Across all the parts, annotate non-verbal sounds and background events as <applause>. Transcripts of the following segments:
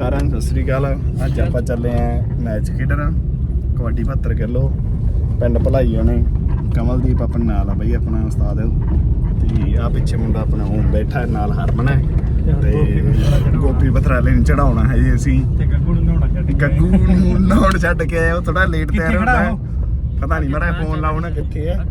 ਸਾਰਿਆਂ ਨੂੰ ਸਤਿ ਸ੍ਰੀ ਅਕਾਲ। ਅੱਜ ਆਪਾਂ ਚੱਲੇ ਆਂ ਮੈਚ ਖੇਡਣ। ਕਬੱਡੀ 72 ਕਿਲੋ ਪਿੰਡ ਭਲਾਈ ਨੇ ਕਮਲਦੀਪ ਆਪਣੇ ਨਾਲ ਆ ਬਈ ਆਪਣਾ ਉਸਤਾਦ। ਤੇ ਆ ਪਿੱਛੇ ਮੁੰਡਾ ਆਪਣਾ ਹੋਮ ਬੈਠਾ ਨਾਲ ਹਰਮਨ ਹੈ। ਤੇ ਗੋਪੀ ਬਥਰਾਲੇ ਨੂੰ ਚੜਾਉਣਾ ਹੈ ਜੀ ਅਸੀਂ। ਤੇ ਗੱਗੂ ਨੂੰ ਨਹਾਉਣਾ ਛੱਡ ਗੱਗੂ ਨੂੰ ਨਹਾਉਣ ਛੱਡ ਕੇ ਆਇਆ ਉਹ ਥੋੜਾ ਲੇਟ ਤਿਆਰ ਹੁੰਦਾ ਉਹ? ਪਤਾ ਨਹੀਂ ਮਰਾ ਫੋਨ ਲਾਉਣਾ ਕਿੱਥੇ ਹੈ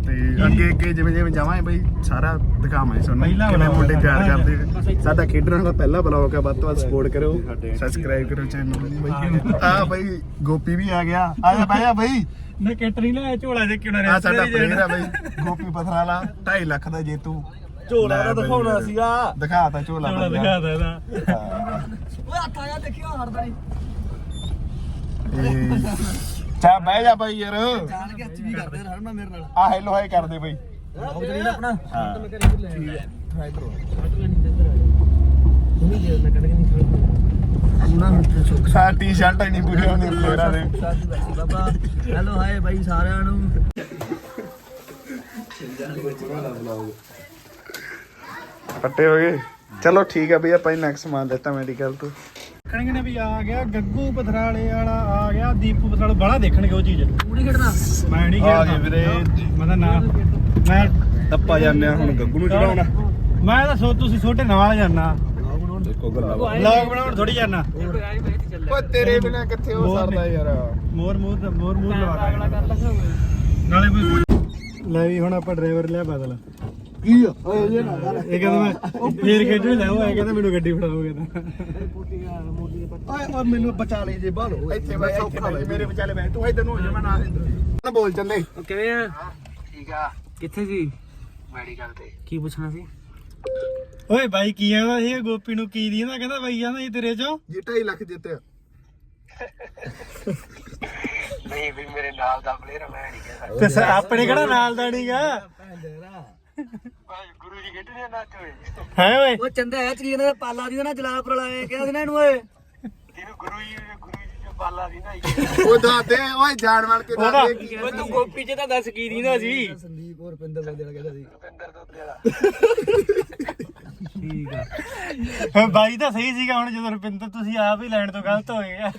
ਤੇ ਅੱਗੇ ਅੱਗੇ ਜਿਵੇਂ ਜਿਵੇਂ ਜਾਵਾਂਗੇ ਬਈ ਸਾਰਾ ਦਿਖਾਵਾਂਗੇ ਤੁਹਾਨੂੰ ਪਹਿਲਾ ਕਿਵੇਂ ਮੁੰਡੇ। ਤਿਆਰ ਕਰਦੇ ਆ। ਸਾਡਾ ਖੇਡਣ ਵਾਲਾ ਪਹਿਲਾ ਬਲੌਗ ਹੈ ਵੱਧ ਤੋਂ ਵੱਧ ਸਪੋਰਟ ਕਰੋ ਸਬਸਕ੍ਰਾਈਬ ਕਰੋ ਚੈਨਲ ਨੂੰ ਬਈ ਆ ਬਈ ਗੋਪੀ ਵੀ ਆ ਗਿਆ ਆ ਜਾ ਬਈ ਆ ਬਈ ਨਾ ਕਿਟ ਨਹੀਂ ਲੈ ਝੋਲਾ ਦੇ ਕਿਉਂ ਆ ਸਾਡਾ ਪਲੇਅਰ ਆ ਬਈ ਗੋਪੀ ਪਥਰਾਲਾ 2.5 ਲੱਖ ਦਾ ਜੇਤੂ ਝੋਲਾ ਬਈ ਦਿਖਾਉਣਾ। ਸੀਗਾ ਦਿਖਾਤਾ ਝੋਲਾ ਝੋਲਾ ਭਈਆ। ਦਿਖਾ ਦੇ ਇਹਦਾ ਹਾਂ। ਓਏ ਹੱਥ ਆਇਆ ਦੇਖਿਓ ਹਰਦਾ ਨਹੀਂ ਇਹ ਚਾ ਬਹਿ ਜਾ ਬਈ ਯਾਰ। ਜਾਣ ਕੇ ਅੱਜ ਵੀ ਕਰਦੇ ਹਰਨਾ ਮੇਰੇ ਨਾਲ। ਆ ਹੈਲੋ ਹਾਈ ਕਰਦੇ ਬਈ। ਉਹ ਜਿਹੜੀ ਨਾ ਆਪਣਾ? ਹਾਂ। ਠੀਕ ਹੈ ਟਰਾਈ ਕਰੋ ਤੁਮੀ ਜੇ ਮੈਂ ਕੱਢ ਕੇ ਨਹੀਂ ਖੜਾ ਨਾ ਮਿੱਠਾ ਸੁੱਕ ਸਾ ਟੀ-ਸ਼ਰਟ ਹੀ ਨਹੀਂ ਪੂਰੀ ਹੁੰਦੀ ਪਲੇਅਰਾਂ ਦੇ ਸਾਡੀ ਬੈਠੀ ਬਾਬਾ। ਹੈਲੋ ਹਾਏ ਬਾਈ ਸਾਰਿਆਂ ਨੂੰ। ਪੱਟੇ ਹੋ ਗਏ। ਚਲੋ ਠੀਕ ਹੈ ਬਈ ਆਪਾਂ ਨੈਕਸਟ ਸਮਾਨ ਲੈਤਾ ਮੈਡੀਕਲ ਤੋਂ। ਕਣਗੇ ਨੇ ਵੀ ਆ ਗਿਆ ਗੱਗੂ ਪਥਰਾਲੇ ਵਾਲਾ ਆ ਗਿਆ ਦੀਪੂ ਪਥਰਾਲੇ ਬੜਾ ਦੇਖਣਗੇ ਉਹ ਚੀਜ਼। ਪੂਰੀ ਖੇਡਣਾ ਮੈਂ ਨਹੀਂ ਆ ਖੇਡਦਾ। ਗਏ ਵੀਰੇ। ਮੈਂ ਤਾਂ ਨਾ ਮੈਂ ਆਪਾਂ ਜਾਂਦੇ ਆ ਹੁਣ ਗੱਗੂ ਨੂੰ ਚੜਾਉਣਾ ਮੈਂ ਤਾਂ ਸੋ ਤੁਸੀਂ ਛੋਟੇ ਨਾਲ ਜਾਣਾ। ਦੇਖੋ ਗੱਲਾਂ ਵਲੌਗ ਬਣਾਉਣ ਥੋੜੀ ਜਾਣਾ। ਓਏ ਤੇਰੇ ਬਿਨਾ ਕਿੱਥੇ ਹੋ ਸਰਦਾ ਯਾਰ। ਮੋਰ ਮੂਰ ਦਾ ਮੋਰ ਮੂਰ ਲਵਾ ਨਾਲੇ ਕੋਈ ਲੈ ਵੀ ਹੁਣ ਆਪਾਂ ਡਰਾਈਵਰ ਲਿਆ ਬਦਲ। ਕੀ ਓਏ ਇਹ ਨਾ ਕਰ ਇਹ ਕਹਿੰਦਾ ਮੈਂ ਫੇਰ ਖੇਡਣ ਜਾਊਂ ਇਹ ਕਹਿੰਦਾ ਮੈਨੂੰ ਗੱਡੀ ਫੜਾਓਗੇ ਤਾਂ ਓਏ ਓਏ ਮੈਨੂੰ ਬਚਾ ਲਈ ਜੇ ਬਾਲੋ ਇੱਥੇ ਬੈ ਇੱਥੇ ਬੈ ਮੇਰੇ ਵਿਚਾਲੇ ਬੈ ਤੂੰ ਇਧਰ ਨੂੰ ਹੋ ਜਾ ਮੈਂ ਨਾਲ ਨਾ ਬੋਲ ਚੱਲੇ। ਕਿਵੇਂ ਆ? ਠੀਕ ਆ। ਕਿੱਥੇ ਸੀ? ਮੈਡੀਕਲ ਤੇ। ਕੀ ਪੁੱਛਣਾ ਸੀ? ਓਏ ਬਾਈ ਕੀ ਆਂਦਾ ਇਹ ਗੋਪੀ ਨੂੰ ਕੀ ਦੀਂਦਾ ਕਹਿੰਦਾ ਬਾਈ ਆਂਦਾ ਇਹ ਤੇਰੇ ਚੋਂ। ਜੀ 2.5 ਲੱਖ ਜਿੱਤਿਆ। ਨਹੀਂ ਵੀ ਮੇਰੇ ਨਾਲ ਦਾ ਪਲੇਅਰ ਮੈਂ ਨਹੀਂ ਕਹਿ ਸਕਦਾ। ਤੇ ਆਪਣੇ ਕਿਹੜਾ ਨਾਲ ਦਾ ਨਹੀਂਗਾ ਹੈ ਓਏ। ਉਹ ਚੰਦਾ ਹੈ ਚਲੀ ਜਾਂਦਾ ਪਾਲਾ ਦੀ ਨਾ ਜਲਾਪੁਰ ਲਾਏ ਕਿਹਾ ਸੀ ਨਾ ਇਹਨੂੰ ਓਏ। ਜਿਹਨੂੰ ਗੁਰੂ ਜੀ ਗੁਰੂ ਜੀ ਜੋ ਪਾਲਾ ਦੀ ਨਾ ਉਹ ਦਾਦੇ ਓਏ ਜਾਣ ਵਾਲ ਕੇ ਉਹਦਾ- ਦਾਦੇ ਕੀ ਓਏ ਤੂੰ ਗੋਪੀ ਚ ਤਾਂ ਦੱਸ ਕੀ ਦੀਂਦਾ ਸੀ? ਸੰਦੀਪ ਹੋਰ ਪਿੰਦਰ ਬੰਦੇ ਦਾ ਕਹਿੰਦਾ ਸੀ। ਵਾਲਾ। ਠੀਕ ਆ। ਬਾਈ ਤਾਂ ਸਹੀ ਸੀਗਾ ਹੁਣ ਜਦੋਂ ਰੁਪਿੰਦਰ ਤੁਸੀਂ ਆਪ ਹੀ ਲੈਣ ਤੋਂ ਗਲਤ ਹੋ ਗਏ ਆ।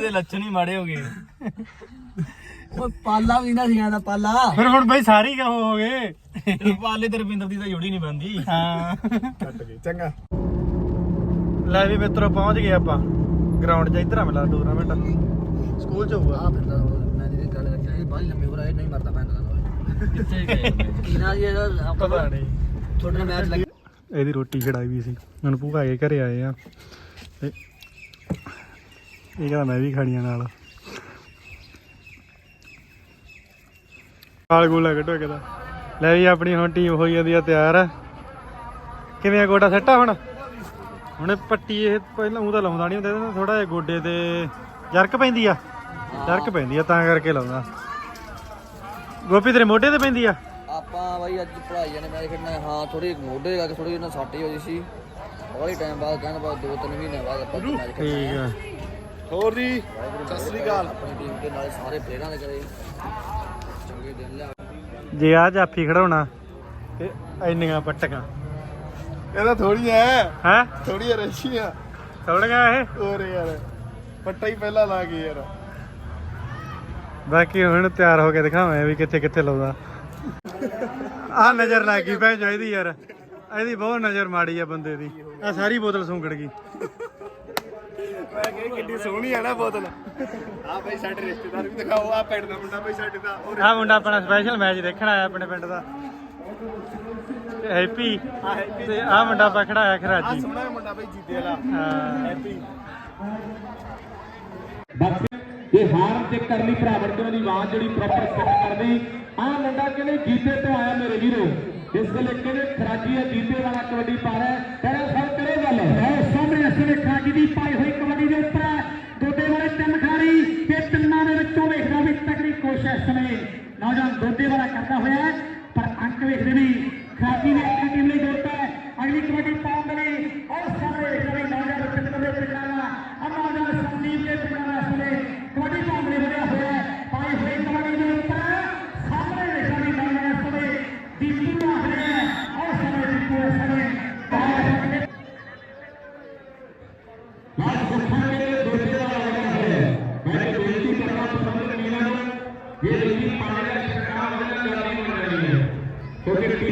ਦੇ ਲੱਛਣ ਹੀ ਮਾੜੇ ਹੋ ਗਏ। ਓਏ ਪਾਲਾ ਵੀ ਨਾ ਸੀਗਾ ਦਾ ਪਾਲਾ। ਫਿਰ ਹੁਣ ਬਾਈ ਸਾਰੀ ਕਹੋ ਹੋ ਗਏ। ਪਾਲੇ ਤੇ ਰਵਿੰਦਰ ਦੀ ਤਾਂ ਜੋੜੀ ਨਹੀਂ ਬੰਦੀ ਹਾਂ। ਕੱਟ ਗਏ ਚੰਗਾ। ਲੈ ਵੀ ਮਿੱਤਰੋ ਪਹੁੰਚ ਗਏ ਆਪਾਂ। ਗਰਾਊਂਡ 'ਚ ਇੱਧਰ ਆ ਮਿਲਾ ਟੂਰਨਾਮੈਂਟ ਸਕੂਲ 'ਚ ਹੋਊਗਾ। ਆ ਫਿਰਦਾ ਮੈਂ ਜਿਹੜੀ ਗੱਲ ਕਰਦਾ ਇਹ ਬਾਹਲੀ ਲੰਮੀ ਹੋ ਰਿਹਾ ਨਹੀਂ ਮਰਦਾ ਪੈਂਦਾ ਕਿੱਥੇ ਗਏ ਕੀ ਨਾ ਜੀ ਇਹਦਾ ਪਤਾ ਨਹੀਂ। ਤੁਹਾਡੇ ਨਾਲ ਮੈਚ ਲੱਗ। ਇਹਦੀ ਰੋਟੀ ਖੜਾਈ ਵੀ ਸੀ। ਹੁਣ ਭੂਆ ਕੇ ਘਰੇ ਆਏ ਆ। ਤੇ ਇਹ ਕਹਿੰਦਾ ਮੈਂ ਵੀ ਖਾਣੀਆਂ ਨਾਲ। ਕਾਲ ਗੋਲਾ ਕੱਢੋ ਕਿਦਾ ਲੈ ਵੀ ਆਪਣੀ ਹੁਣ ਟੀਮ ਹੋਈ ਜਾਂਦੀ ਆ ਤਿਆਰ। ਕਿਵੇਂ ਆ ਗੋਡਾ ਸੱਟਾ ਹੁਣ? ਹੁਣ ਪੱਟੀ ਇਹ ਪਹਿਲਾਂ ਉਹ ਤਾਂ ਲਾਉਂਦਾ ਨਹੀਂ ਹੁੰਦਾ ਇਹਦੇ ਥੋੜਾ ਜਿਹਾ ਗੋਡੇ ਤੇ ਜਰਕ ਪੈਂਦੀ ਆ। ਜਰਕ ਪੈਂਦੀ ਆ ਤਾਂ ਕਰਕੇ ਲਾਉਂਦਾ। ਗੋਪੀ ਤੇਰੇ ਮੋਢੇ ਤੇ ਪੈਂਦੀ ਆ? ਆਪਾਂ ਬਾਈ ਅੱਜ ਪੜਾਈ ਜਾਣੇ ਮੈਚ ਖੇਡਣਾ ਹਾਂ ਥੋੜੀ ਮੋਢੇ ਲੱਗ ਥੋੜੀ ਇਹਨਾਂ ਸੱਟ ਹੀ ਹੋਈ ਸੀ। ਬੜੀ ਟਾਈਮ ਬਾਅਦ ਕਹਿੰਦਾ ਬਾਅਦ ਦੋ ਤਿੰਨ ਮਹੀਨੇ ਬਾਅਦ ਆਪਾਂ ਮੈਚ ਠੀਕ ਆ ਹੋਰ ਜੀ ਸਤਿ ਸ੍ਰੀ ਅਕਾਲ। ਆਪਣੀ ਟੀਮ ਦੇ ਨਾਲ ਸਾਰੇ ਪਲੇਅਰਾਂ ਦੇ ਕਰੇ ਚੰਗੇ ਦਿਨ ਲਿਆ ਜੇ ਆ ਜਾਫੀ ਖੜਾਉਣਾ ਤੇ ਇੰਨੀਆਂ ਪੱਟੀਆਂ। ਇਹਦਾ ਥੋੜੀ ਐ। ਹੈ? ਥੋੜੀ ਰਸ਼ੀਆਂ ਥੋੜੀਆਂ ਇਹ? ਹੋਰ ਯਾਰ ਪੱਟਾ ਹੀ ਪਹਿਲਾਂ ਲਾ ਗਏ ਯਾਰ। ਬਾਕੀ ਹੁਣ ਤਿਆਰ ਹੋ ਕੇ ਦਿਖਾਵਾਂ ਵੀ ਕਿੱਥੇ ਕਿੱਥੇ ਲਾਉਂਦਾ। ਆ ਨਜ਼ਰ ਲੱਗ ਗਈ ਭੈਣ ਇਹਦੀ ਯਾਰ। ਇਹਦੀ ਬਹੁਤ ਨਜ਼ਰ ਮਾੜੀ ਆ ਬੰਦੇ ਦੀ। ਆ ਸਾਰੀ ਬੋਤਲ ਸੁੰਗੜ ਗਈ। ਮੈਂ ਕਿਹਾ ਕਿੰਨੀ ਸੋਹਣੀ ਆ ਨਾ ਬੋਤਲ। ਆ ਬਈ ਸਾਡੇ ਰਿਸ਼ਤੇਦਾਰ ਵੀ ਦਿਖਾਓ ਆ ਪਿੰਡ ਦਾ ਮੁੰਡਾ ਬਈ ਸਾਡੇ ਦਾ ਉਹ ਆ ਮੁੰਡਾ ਆਪਣਾ ਸਪੈਸ਼ਲ ਮੈਚ ਦੇਖਣ ਆਇਆ ਆਪਣੇ ਪਿੰਡ ਦਾ। ਤੇ ਹੈਪੀ ਤੇ ਆ ਮੁੰਡਾ ਪਖੜਾ ਆਇਆ ਆ ਖਰਾਜੀ ਸੋਹਣਾ ਮੁੰਡਾ ਬਈ ਜੀਤੇ ਵਾਲਾ। ਹਾਂ। ਹੈਪੀ ਤੇ ਹਾਰ ਤੇ ਕਰਨੀ ਭਰਾ ਵਰਗਿਆਂ ਦੀ ਆਵਾਜ਼ ਜਿਹੜੀ ਪ੍ਰੋਪਰ ਸੈੱਟ ਕਰਦੀ ਆ ਮੁੰਡਾ ਕਹਿੰਦੇ ਜੀਤੇ ਤੋਂ ਆਇਆ ਮੇਰੇ ਵੀਰੋ? ਇਸ ਵੇਲੇ ਕਹਿੰਦੇ ਖਰਾਜੀ ਹੈ ਜੀਤੇ ਵਾਲਾ ਕਬੱਡੀ ਪਾ ਰਿਹਾ ਕਹਿੰਦਾ ਸਰ ਕਰੇ ਗੱਲ ਹੈ? ਸਾਹਮਣੇ ਇਸ ਵੇਲੇ ਦੀ ਪਾਈ ਹੋਈ ਕਬੱਡੀ ਦੇ ਉੱਪਰ ਦੋਦੇ ਵਾਲੇ ਤਿੰਨ ਖਾਰੀ ਤੇ ਤਿੰਨਾਂ ਦੇ ਵਿੱਚੋਂ ਵੇਖਦਾ ਵੀ ਤਕੜੀ ਕੋਸ਼ਿਸ਼ ਸਮੇਂ। ਨੌਜਵਾਨ ਦੋਦੇ ਵਾਲਾ ਕਰਦਾ ਹੋਇਆ ਪਰ ਅੰਕ ਵੇਖਦੇ ਵੀ ਖਰਾਜੀ ਨੇ ਆਪਣੀ ਟੀਮ ਲਈ ਦਿੱਤਾ ਹੈ ਅਗਲੀ ਕਬੱਡੀ ਪਾਉਣ ਦੇ ਲਈ ਔਰ ਸਾਹਮਣੇ ਵੇਖਦੇ ਵੀ ਨੌਜਵਾਨ ਰੁਪਿੰਦਰ ਦੇ ਪਿੰਡਾਂ ਦਾ ਆ ਨੌਜਵਾਨ ਸੰਦੀਪ ਦੇ ਪਿੰਡਾਂ ਦਾ ਇਸ ਵੇਲੇ ਕਬੱਡੀ ਪਾਉਣ ਲਈ ਵਧਿਆ ਹੋਇਆ ਹੈ ਪਾਈ ਹੋਈ ਕਬੱਡੀ ਦੇ ਉੱਪਰ ਸਾਹਮਣੇ ਵੇਖਦੇ ਵੀ ਨੌਜਵਾਨ ਇਸ ਵੇਲੇ ਦੀਪੂ ਦਾ ਹੈ ਔਰ ਸਾਹਮਣੇ ਦੀਪੂ ਇਸ ਵੇਲੇ ਬਾਹਰ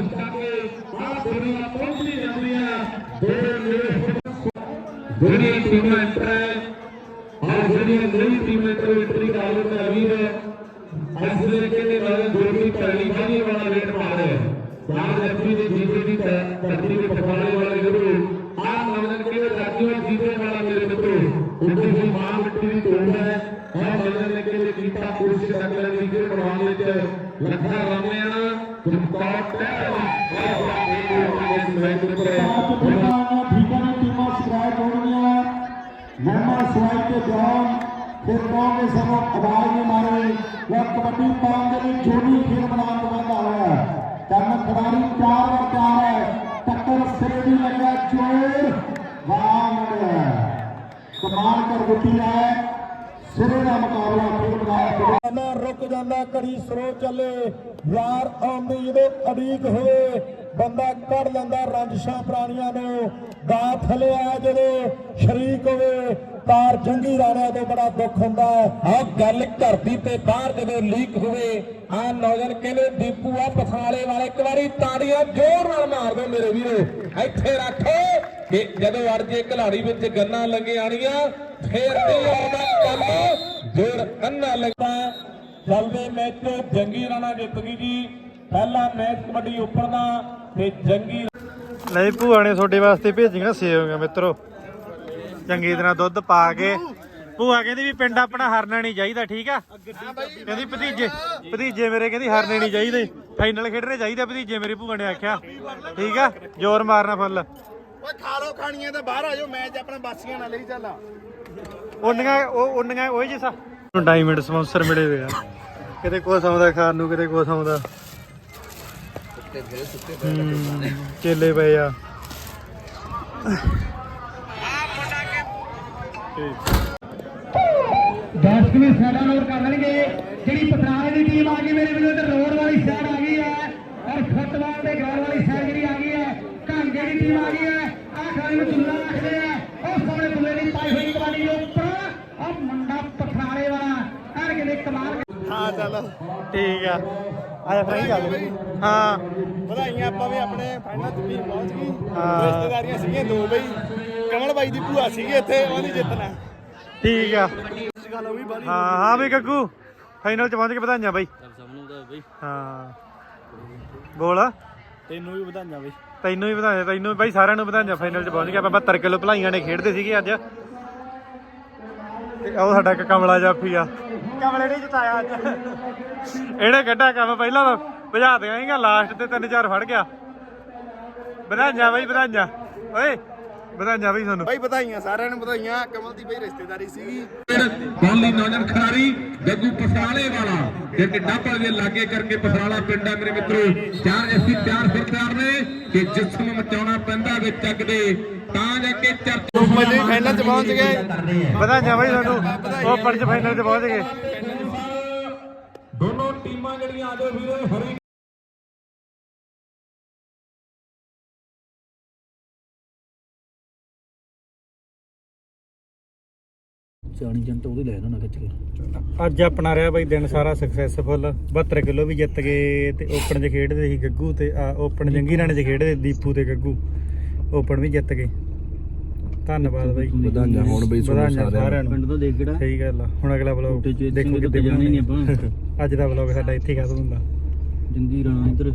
ਓਏ ਜਿਹੜੀਆਂ ਟੀਮਾਂ ਐਂਟਰ ਹੈ ਆਹ ਜਿਹੜੀਆਂ ਨਵੀਂ ਟੀਮਾਂ ਐਂਟਰ ਐਂਟਰੀ ਕਰ ਰਹੇ ਨੇ ਵੀਰ ਇਸ ਵੇਲੇ ਕਹਿੰਦੇ ਮੈਂ ਦੋਨੀ ਪਹਿਲੀ ਪਹਿਲੀ ਵਾਲਾ ਰੇਟ ਪਾ ਰਿਹਾ ਬਾਹਰ ਜੱਫੀ ਦੇ ਜੀਤੇ ਦੀ ਧਰਤੀ ਦੇ ਪਖਾਣੇ ਵਾਲੇ ਗੁਰੂ ਆਹ ਮੰਨਣ ਕੇ ਰਾਜੀਆਂ ਜੀਤੇ ਵਾਲਾ ਮੇਰੇ ਮਿੱਤਰੋ ਉੱਥੇ ਹੀ ਮਾਂ ਮਿੱਟੀ ਦੀ ਤੋੜ ਹੈ ਆਹ ਮੰਨਣ ਨੇ ਕਿ ਕੀਤਾ ਕੋਸ਼ਿਸ਼ ਕਰ ਦੀ ਕਿ ਬਣਾਉਣ ਵਿੱਚ ਲੱਖਾਂ ਰਾਮਿਆਂ ਚਮਕੌਰ ਟਹਿਲ ਆਹ ਇਸ ਮੈਚ ਦੇ ਉੱਪਰ ਠੀਕਾਂ ਨੇ ਟੀਮਾਂ ਸ਼ਿਕਾਇਤ ਹੋਣਗੀਆਂ ਮਹਿਮਾ ਸਵਾਈ ਤੇ ਜਾਨ ਫਿਰ ਕਹੋਗੇ ਸਾਨੂੰ ਆਵਾਜ਼ ਨਹੀਂ ਮਾਰੇ ਜਾਂ ਕਬੱਡੀ ਪਾਉਣ ਦੇ ਲਈ ਜੋੜੀ ਖੇਡ ਬਣਾਉਣ ਤੋਂ ਬਾਅਦ ਆਇਆ ਕਰਨ ਖਿਡਾਰੀ ਚਾਰ ਵਾਰ ਚਾਰ ਹੈ ਟੱਕਰ ਸਿਰੇ ਦੀ ਦਾ ਮੁਕਾਬਲਾ ਖੇਡ ਬਣਾਇਆ ਨਾ ਰੁਕ ਜਾਂਦਾ ਘੜੀ ਸਰੋ ਚੱਲੇ। ਯਾਰ ਆਉਂਦੀ ਜਦੋਂ ਅੜੀਕ ਹੋਵੇ ਬੰਦਾ ਕੱਢ ਲੈਂਦਾ ਰੰਜਸ਼ਾਂ ਪ੍ਰਾਣੀਆਂ ਨੂੰ। ਦਾ ਥਲੇ ਆ ਜਦੋਂ ਸ਼ਰੀਕ ਹੋਵੇ ਤਾਰ ਜੰਗੀ ਰਾਣਿਆਂ ਤੋਂ ਬੜਾ ਦੁੱਖ ਹੁੰਦਾ। ਆ ਗੱਲ ਧਰਤੀ ਤੇ ਬਾਹਰ ਜਦੋਂ ਲੀਕ ਹੋਵੇ ਆ ਨੌਜਵਾਨ ਕਹਿੰਦੇ ਦੀਪੂ ਆ ਪਥਾਲੇ ਵਾਲੇ ਇੱਕ ਵਾਰੀ ਤਾੜੀਆਂ ਜ਼ੋਰ ਨਾਲ ਮਾਰ ਦਿਓ ਮੇਰੇ ਵੀਰੋ। ਇੱਥੇ ਰੱਖੋ ਕਿ ਜਦੋਂ ਅਰਜੇ ਘਲਾੜੀ ਵਿੱਚ ਗੰਨਾ ਲੱਗੇ ਆਣੀਆਂ ਫੇਰ ਨਹੀਂ ਆਉਂਦਾ ਕੰਮ ਜ਼ੋਰ ਅੰਨਾ ਲੱਗਦਾ। ਚੱਲਦੇ ਮੈਚ ਜੰਗੀ ਰਾਣਾ ਜਿੱਤ ਗਈ ਜੀ। ਪਹਿਲਾ ਮੈਚ ਕਬੱਡੀ ਉੱਪਰ ਦਾ ਤੇ ਜੰਗੀ ਲੈ ਭੂਆ ਨੇ ਤੁਹਾਡੇ ਵਾਸਤੇ ਭੇਜੀਆਂ ਸੇਵੀਆਂ ਮਿੱਤਰੋ। ਚੰਗੀ ਤਰ੍ਹਾਂ ਦੁੱਧ ਪਾ ਕੇ। ਭੂਆ ਕਹਿੰਦੀ ਵੀ ਪਿੰਡ ਆਪਣਾ ਹਰਨਾ ਨਹੀਂ ਚਾਹੀਦਾ ਠੀਕ ਆ? ਕਹਿੰਦੀ ਭਤੀਜੇ ਭਤੀਜੇ ਮੇਰੇ ਕਹਿੰਦੀ ਹਰਨੇ ਨਹੀਂ ਚਾਹੀਦੇ। ਫਾਈਨਲ ਖੇਡਣੇ ਚਾਹੀਦੇ ਭਤੀਜੇ ਮੇਰੇ ਭੂਆ ਨੇ ਆਖਿਆ। ਠੀਕ ਆ? ਜ਼ੋਰ ਮਾਰਨਾ ਫੁੱਲ। ਓਏ ਖਾ ਲੋ ਖਾਣੀਆਂ ਤਾਂ ਬਾਹਰ ਆ ਜਾਓ ਮੈਚ ਆਪਣਾ ਬਾਸੀਆਂ ਨਾਲ ਲਈ ਚੱਲ। ਉਹਨੀਆਂ ਉਹ ਉਹਨੀਆਂ ਉਹ ਜਿਸਾ। ਡਾਇਮੰਡ ਸਪਾਂਸਰ ਮਿਲੇ ਹੋਏ ਆ। ਕਿਤੇ ਕੁਛ ਆਉਂਦਾ ਖਾਣ ਨੂੰ ਕਿਤੇ ਕੁਛ ਆਉਂਦਾ। ਹੂੰ, ਕੇਲੇ ਪਏ ਆ। ਦਰਸ਼ਕ ਵੀ ਸਾਡਾ ਨੋਟ ਕਰ ਲੈਣਗੇ ਜਿਹੜੀ ਪਤਰਾਲੇ ਦੀ ਟੀਮ ਆ ਗਈ ਮੇਰੇ ਵੀਰੋ ਤੇ ਰੋਡ ਵਾਲੀ ਸਾਈਡ ਆ ਗਈ ਹੈ। ਔਰ ਫੁੱਟਬਾਲ ਦੇ ਗਰਾਊਂਡ ਵਾਲੀ ਸਾਈਡ ਜਿਹੜੀ ਆ ਗਈ ਹੈ ਕਾਂਗੇ ਦੀ ਟੀਮ ਆ ਗਈ ਹੈ। ਆਹ ਖਾਲੀ ਨੂੰ ਚੁੱਲਾ ਰੱਖਦੇ ਆ। ਉਹ ਸਾਹਮਣੇ ਬੁੱਲੇ ਦੀ ਪਾਈ ਹੋਈ ਕਬਾੜੀ ਦੇ ਉੱਪਰ। ਉਹ ਮੁੰਡਾ ਪਤਰਾਲੇ ਵਾਲਾ ਐਰ ਕਿਤੇ ਕਮਾਲ ਹਾਂ ਚੱਲ। ਠੀਕ ਆ। ਆਇਆ ਫਰਾਈ ਗੱਲ ਹਾਂ। ਵਧਾਈਆਂ ਆਪਾਂ ਵੀ ਆਪਣੇ ਫਾਈਨਲ ਚ ਪਹੁੰਚ ਗਈ। ਹਾਂ। ਰਿਸ਼ਤੇਦਾਰੀਆਂ ਸੀਗੀਆਂ ਦੋ ਬਈ। ਕਮਲ ਬਾਈ ਦੀ ਭੂਆ ਸੀਗੀ ਇੱਥੇ ਉਹਨੇ ਜਿੱਤਣਾ ਠੀਕ ਆ। ਹਾਂ ਹਾਂ ਵੀ ਗੱਗੂ। ਫਾਈਨਲ ਚ ਪਹੁੰਚ ਕੇ ਵਧਾਈਆਂ ਬਾਈ। ਸਭ ਨੂੰ ਦਾ ਬਈ। ਹਾਂ। ਬੋਲ। ਤੈਨੂੰ ਵੀ ਵਧਾਈਆਂ ਬਈ। ਤੈਨੂੰ ਵੀ ਵਧਾਈਆਂ ਤੈਨੂੰ ਬਾਈ ਸਾਰਿਆਂ ਨੂੰ ਵਧਾਈਆਂ ਫਾਈਨਲ ਚ ਪਹੁੰਚ ਗਏ। ਆਪਾਂ 72 ਕਿਲੋ ਭਲਾਈਆਂ ਨੇ ਖੇਡਦੇ ਸੀਗੇ ਅੱਜ। ਤੇ ਉਹ ਸਾਡਾ ਇੱਕ ਕਮਲਾ ਜਾਫੀ ਆ। ਕਮਲੇ ਨੇ ਜਿਤਾਇਆ ਅੱਜ। ਇਹਨੇ ਕੱਢਿਆ ਕੰਮ ਪਹਿਲਾਂ ਤਾਂ ਭਜਾ ਦਿਆਂ ਸੀਗਾ ਲਾਸਟ ਤੇ ਤਿੰਨ ਚਾਰ ਫੜ ਗਿਆ। ਵਧਾਈਆਂ ਬਾਈ ਵਧਾਈਆਂ। ਓਏ ਵਧਾਈਆਂ ਬਾਈ ਤੁਹਾਨੂੰ ਬਈ ਵਧਾਈਆਂ ਸਾਰਿਆਂ ਨੂੰ ਵਧਾਈਆਂ। ਕਮਲ ਦੀ ਬਈ ਰਿਸ਼ਤੇਦਾਰੀ ਸੀਗੀ। ਬੋਲੀ ਨੌਜਵਾਨ ਖਿਡਾਰੀ ਗੱਗੂ ਪਸਾਲੇ ਵਾਲਾ। ਤੇ ਡੱਬਲ ਦੇ ਲਾਗੇ ਕਰਕੇ ਪਸਾਲਾ ਪਿੰਡ ਆ ਮੇਰੇ ਮਿੱਤਰੋ। ਚਾਰ ਐਸੀ ਚਾਰ ਸਰਦਾਰ ਨੇ ਕਿ ਜਿਸਮ ਮਚਾਉਣਾ ਪੈਂਦਾ ਵਿੱਚ ਚੱਕ ਦੇ। ਤਾਂ ਜਾ ਕੇ ਚਰਚਾ ਮੱਲੀ ਫਾਈਨਲ ਚ ਪਹੁੰਚ ਗਏ। ਵਧਾਈਆਂ ਬਾਈ ਤੁਹਾਨੂੰ ਉਹ ਪੰਜ ਫਾਈਨਲ ਚ ਪਹੁੰਚ ਗਏ। ਦੋਨੋਂ ਟੀਮਾਂ ਜਿਹੜੀਆਂ ਆਜੋ ਵੀਰੋ ਹਰੀ ਚਾਣੀ ਜੰਟ ਉਹਦੇ ਲੈ ਨਾ ਖਿੱਚ ਕੇ। ਅੱਜ ਆਪਣਾ ਰਿਹਾ ਬਾਈ ਦਿਨ ਸਾਰਾ ਸਕਸੈਸਫੁਲ 72 ਕਿਲੋ ਵੀ ਜਿੱਤ ਗਏ ਤੇ ਓਪਨ 'ਚ ਖੇਡਦੇ ਸੀ ਗੱਗੂ ਤੇ ਓਪਨ ਜੰਗੀ ਰਾਣੇ 'ਚ ਖੇਡਦੇ ਦੀਪੂ ਤੇ ਗੱਗੂ ਓਪਨ ਵੀ ਜਿੱਤ ਗਏ। ਧੰਨਵਾਦ ਬਾਈ। ਵਧਾਈਆਂ ਹੋਣ ਬਈ ਤੁਹਾਨੂੰ ਸਾਰਿਆਂ ਨੂੰ। ਪਿੰਡ ਤੋਂ ਦੇਖ ਕਿਹੜਾ? ਸਹੀ ਗੱਲ ਆ। ਹੁਣ ਅਗਲਾ ਬਲੌਗ ਦੇਖੋ ਕਿਤੇ ਕਿੱਥੇ ਜਾਣਾ ਨਹੀਂ। ਆਪਾਂ। <laughs> ਅੱਜ ਦਾ ਬਲੌਗ ਸਾਡਾ ਇੱਥੇ ਖਤਮ ਹੁੰਦਾ। ਜੰਗੀ ਰਾਣਾ ਇੱਧਰ।